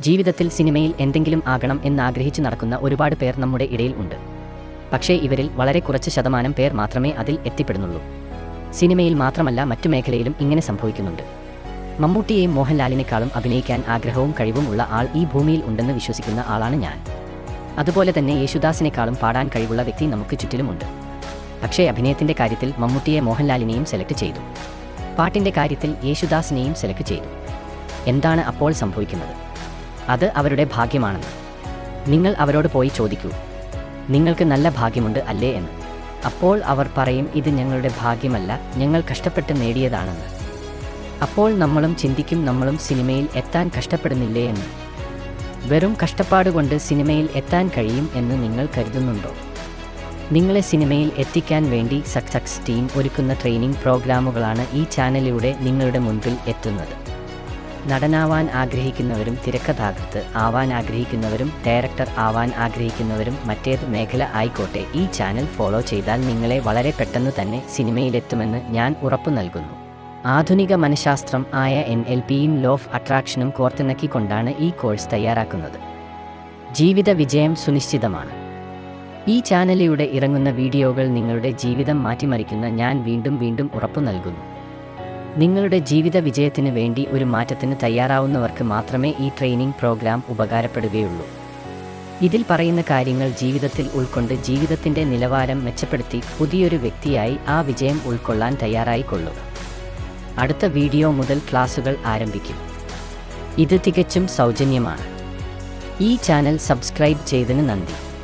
ജീവിതത്തിൽ സിനിമയിൽ എന്തെങ്കിലും ആകണം എന്നാഗ്രഹിച്ചു നടക്കുന്ന ഒരുപാട് പേർ നമ്മുടെ ഇടയിൽ ഉണ്ട്. പക്ഷേ ഇവരിൽ വളരെ കുറച്ച് ശതമാനം പേർ മാത്രമേ അതിൽ എത്തിപ്പെടുന്നുള്ളൂ. സിനിമയിൽ മാത്രമല്ല മറ്റു മേഖലയിലും ഇങ്ങനെ സംഭവിക്കുന്നുണ്ട്. മമ്മൂട്ടിയെയും മോഹൻലാലിനേക്കാളും അഭിനയിക്കാൻ ആഗ്രഹവും കഴിവും ഉള്ള ആൾ ഈ ഭൂമിയിൽ ഉണ്ടെന്ന് വിശ്വസിക്കുന്ന ആളാണ് ഞാൻ. അതുപോലെ തന്നെ യേശുദാസിനേക്കാളും പാടാൻ കഴിവുള്ള വ്യക്തി നമുക്ക് ചുറ്റിലുമുണ്ട്. പക്ഷേ അഭിനയത്തിന്റെ കാര്യത്തിൽ മമ്മൂട്ടിയെ മോഹൻലാലിനെയും സെലക്ട് ചെയ്തു. പാട്ടിന്റെ കാര്യത്തിൽ യേശുദാസിനെയും സെലക്ട് ചെയ്തു. എന്താണ് അപ്പോൾ സംഭവിക്കുന്നത്? അത് അവരുടെ ഭാഗ്യമാണെന്ന്. നിങ്ങൾ അവരോട് പോയി ചോദിക്കൂ. നിങ്ങൾക്ക് നല്ല ഭാഗ്യമുണ്ട് അല്ലേ എന്ന്. അപ്പോൾ അവർ പറയും ഇത് ഞങ്ങളുടെ ഭാഗ്യമല്ല ഞങ്ങൾ കഷ്ടപ്പെട്ട് നേടിയതാണെന്ന്. അപ്പോൾ നമ്മളും ചിന്തിക്കും നമ്മളും സിനിമയിൽ എത്താൻ കഷ്ടപ്പെടുന്നില്ലേ എന്ന്. വെറും കഷ്ടപ്പാട് കൊണ്ട് സിനിമയിൽ എത്താൻ കഴിയും എന്ന് നിങ്ങൾ കരുതുന്നുണ്ടോ? നിങ്ങളെ സിനിമയിൽ എത്തിക്കാൻ വേണ്ടി സക്സസ് ടീം ഒരുക്കുന്ന ട്രെയിനിങ് പ്രോഗ്രാമുകളാണ് ഈ ചാനലിലൂടെ നിങ്ങളുടെ മുൻപിൽ എത്തുന്നത്. നടനാവാൻ ആഗ്രഹിക്കുന്നവരും തിരക്കഥാകൃത്ത് ആവാൻ ആഗ്രഹിക്കുന്നവരും ഡയറക്ടർ ആവാൻ ആഗ്രഹിക്കുന്നവരും മറ്റേത് മേഖല ആയിക്കോട്ടെ. ഈ ചാനൽ ഫോളോ ചെയ്താൽ നിങ്ങളെ വളരെ പെട്ടെന്ന് തന്നെ സിനിമയിലെത്തുമെന്ന് ഞാൻ ഉറപ്പു നൽകുന്നു. ആധുനിക മനഃശാസ്ത്രം ആയ എൻ എൽ പിയും ലോ ഓഫ് അട്രാക്ഷനും കോർത്തിണക്കിക്കൊണ്ടാണ് ഈ കോഴ്സ് തയ്യാറാക്കുന്നത്. ജീവിത വിജയം സുനിശ്ചിതമാണ്. ഈ ചാനലിലൂടെ ഇറങ്ങുന്ന വീഡിയോകൾ നിങ്ങളുടെ ജീവിതം മാറ്റിമറിക്കുന്ന ഞാൻ വീണ്ടും വീണ്ടും ഉറപ്പു നൽകുന്നു. നിങ്ങളുടെ ജീവിത വിജയത്തിന് വേണ്ടി ഒരു മാറ്റത്തിന് തയ്യാറാവുന്നവർക്ക് മാത്രമേ ഈ ട്രെയിനിങ് പ്രോഗ്രാം ഉപകാരപ്പെടുകയുള്ളൂ. ഇതിൽ പറയുന്ന കാര്യങ്ങൾ ജീവിതത്തിൽ ഉൾക്കൊണ്ട് ജീവിതത്തിന്റെ നിലവാരം മെച്ചപ്പെടുത്തി പുതിയൊരു വ്യക്തിയായി ആ വിജയം ഉൾക്കൊള്ളാൻ തയ്യാറായിക്കൊള്ളൂ അടുത്ത വീഡിയോ മുതൽ ക്ലാസുകൾ ആരംഭിക്കും. ഇത് തികച്ചും സൗജന്യമാണ്. ഈ ചാനൽ സബ്സ്ക്രൈബ് ചെയ്തതിന് നന്ദി.